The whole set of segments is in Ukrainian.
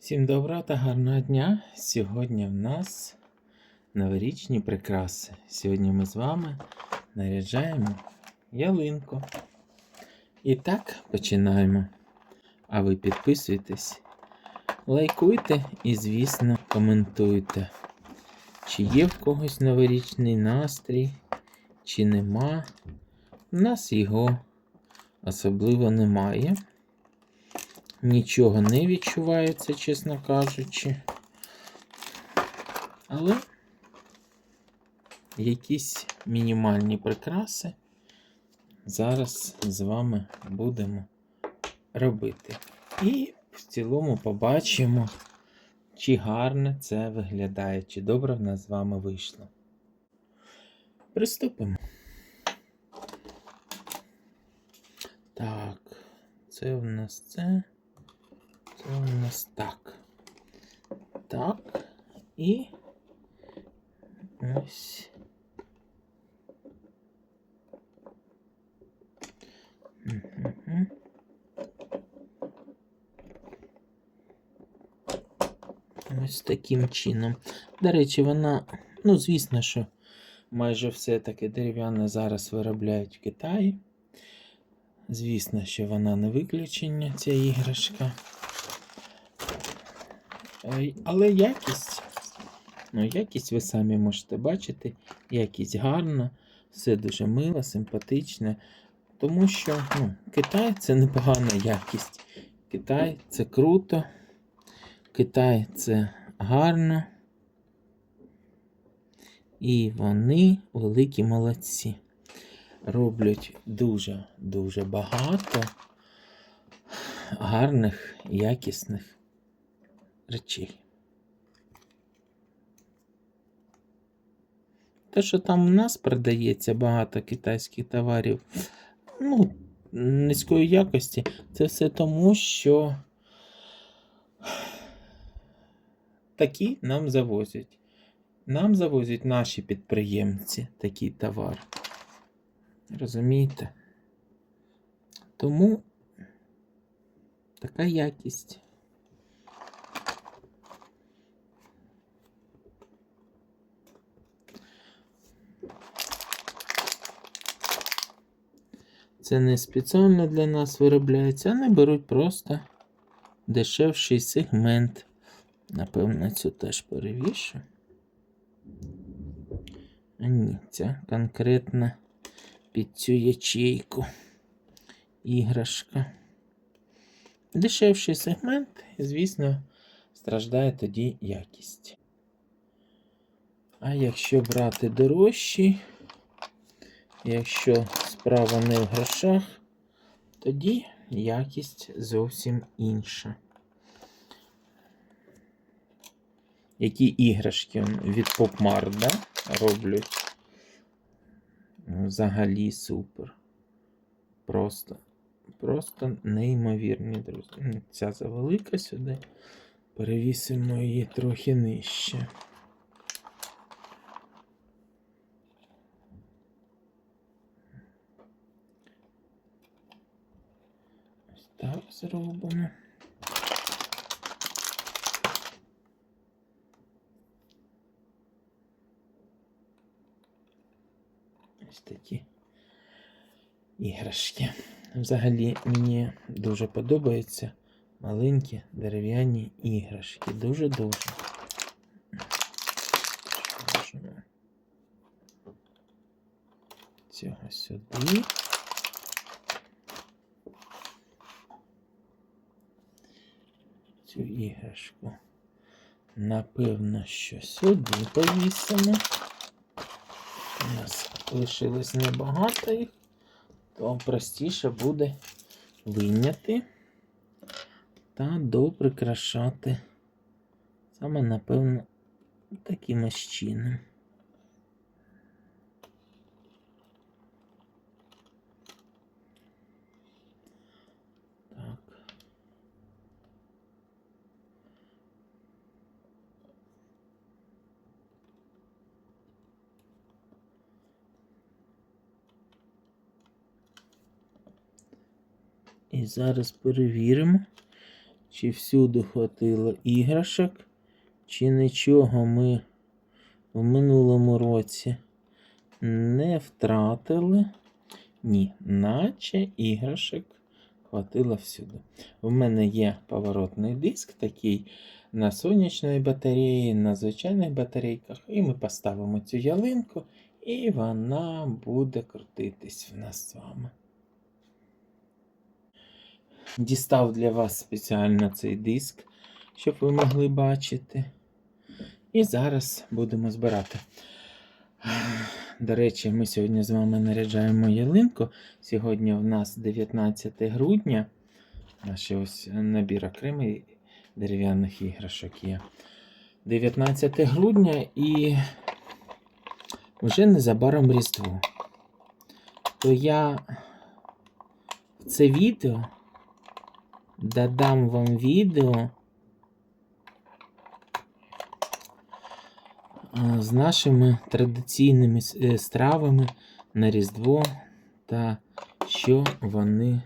Всім доброго та гарного дня! Сьогодні в нас новорічні прикраси. Сьогодні ми з вами наряджаємо ялинку. І так починаємо. А ви підписуйтесь, лайкуйте і, звісно, коментуйте, чи є в когось новорічний настрій, чи нема. У нас його особливо немає. Нічого не відчувається, чесно кажучи. Але якісь мінімальні прикраси зараз з вами будемо робити. І в цілому побачимо, чи гарно це виглядає, чи добре в нас з вами вийшло. Приступимо. Так, це в нас це. У нас так. Так. І ось. Ось таким чином. До речі, вона, ну, звісно, що майже все таке дерев'яне зараз виробляють в Китаї. Звісно, що вона не виключення, ця іграшка. Е, Але якість, ну, якість ви самі можете бачити, якість гарна, все дуже мило, симпатичне. Тому що ну, Китай це непогана якість. Китай це круто. Китай це гарно. І вони великі молодці. Роблять дуже-дуже багато гарних, якісних речей. Те, що там у нас продається багато китайських товарів, ну, низької якості, це все тому, що такі нам завозять. Нам завозять наші підприємці такий товар. Розумієте? Тому така якість. Це не спеціально для нас виробляється, вони беруть просто дешевший сегмент. Напевно, цю теж перевішу. А ні, ця конкретно під цю ячейку іграшка. Дешевший сегмент, звісно, страждає тоді якість. А якщо брати дорожчий, якщо справа не в грошах, тоді якість зовсім інша. Які іграшки від Popmart, роблять? Ну, Взагалі супер. Просто, просто неймовірні, друзі. Ця завелика сюди. Перевісимо її трохи нижче. Так зробимо. Ось такі іграшки. Взагалі мені дуже подобаються маленькі дерев'яні іграшки. Дуже-дуже. Цього сюди. Цю іграшку. Напевно, що сюди повісимо. У нас лишилось небагато їх, то простіше буде вийняти та доприкрашати. Саме, напевно, таким чином. І зараз перевіримо, чи всюди хватило іграшок, чи нічого ми в минулому році не втратили. Ні, наче іграшок хватило всюди. У мене є поворотний диск такий на сонячної батареї, на звичайних батарейках. І ми поставимо цю ялинку, і вона буде крутитись в нас з вами. Дістав для вас спеціально цей диск, щоб ви могли бачити. І зараз будемо збирати. До речі, ми сьогодні з вами наряджаємо ялинку. Сьогодні в нас 19 грудня. Наш ось набір окремий дерев'яних іграшок є. 19 грудня і вже незабаром Різдво. То я в це відео додам вам відео е, з нашими традиційними е, стравами на Різдво та що вони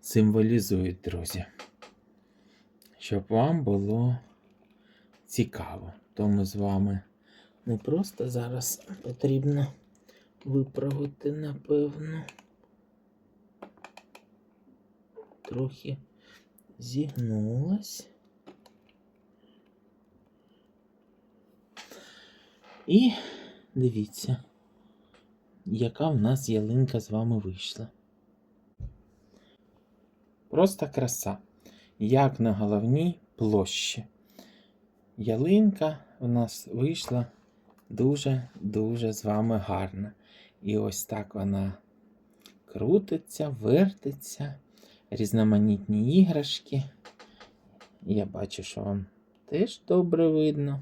символізують, друзі. Щоб вам було цікаво. То ми з вами не просто зараз потрібно виправити, напевно. Трохи зігнулась. І дивіться, яка в нас ялинка з вами вийшла. Просто краса. Як на головній площі. Ялинка у нас вийшла дуже-дуже з вами гарна. І ось так вона крутиться, вертиться, різноманітні іграшки. Я бачу, що вам теж добре видно,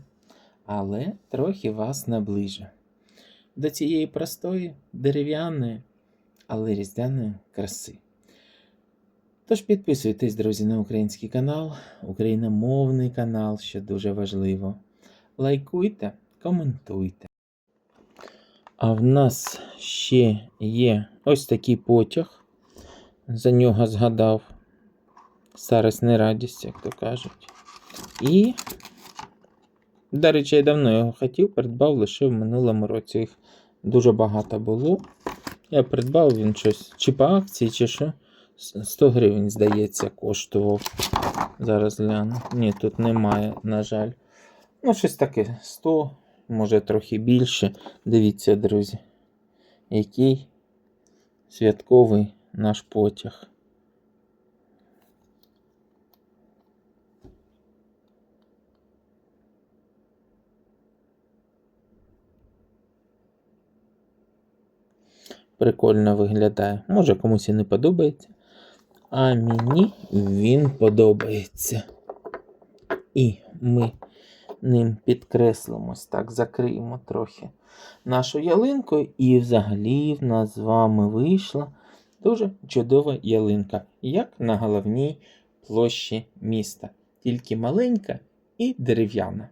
але трохи вас наближу до цієї простої дерев'яної, але різдвяної краси. Тож підписуйтесь, друзі, на український канал, україномовний канал, що дуже важливо. Лайкуйте, коментуйте. А в нас ще є ось такий потяг. За нього згадав. Старость не радість, як то кажуть. І, до речі, я давно його хотів, придбав лише в минулому році. Їх дуже багато було. Я придбав він щось, чи по акції, чи що. 100 гривень, здається, коштував. Зараз гляну. Ні, тут немає, на жаль. Ну, щось таке 100, може трохи більше. Дивіться, друзі, який святковий наш потяг. Прикольно виглядає. Може комусь і не подобається. А мені він подобається. І ми ним підкреслимось, так, закриємо трохи нашу ялинку. І взагалі в нас з вами вийшла дуже чудова ялинка, як на головній площі міста. Тільки маленька і дерев'яна.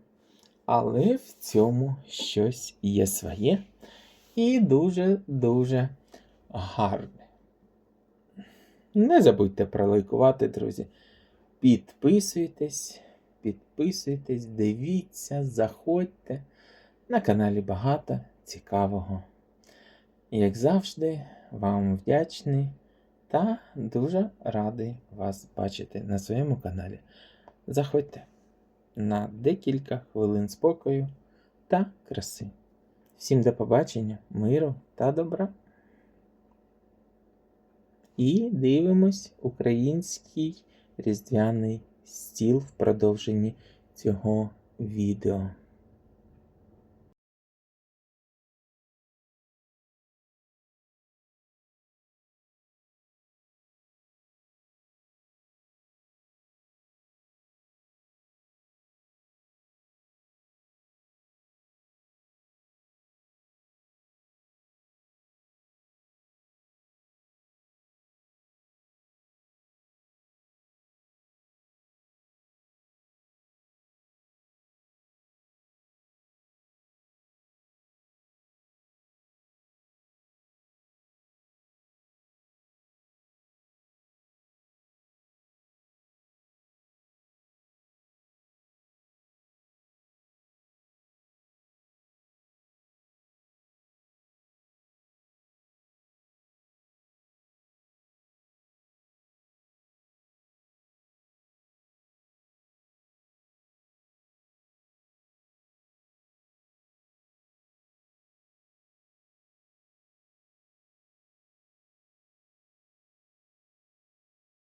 Але в цьому щось є своє і дуже-дуже гарне. Не забудьте пролайкувати, друзі. Підписуйтесь, підписуйтесь, дивіться, заходьте. На каналі багато цікавого. Як завжди, вам вдячний та дуже радий вас бачити на своєму каналі. Заходьте на декілька хвилин спокою та краси. Всім до побачення, миру та добра. І дивимось український різдвяний стіл в продовженні цього відео.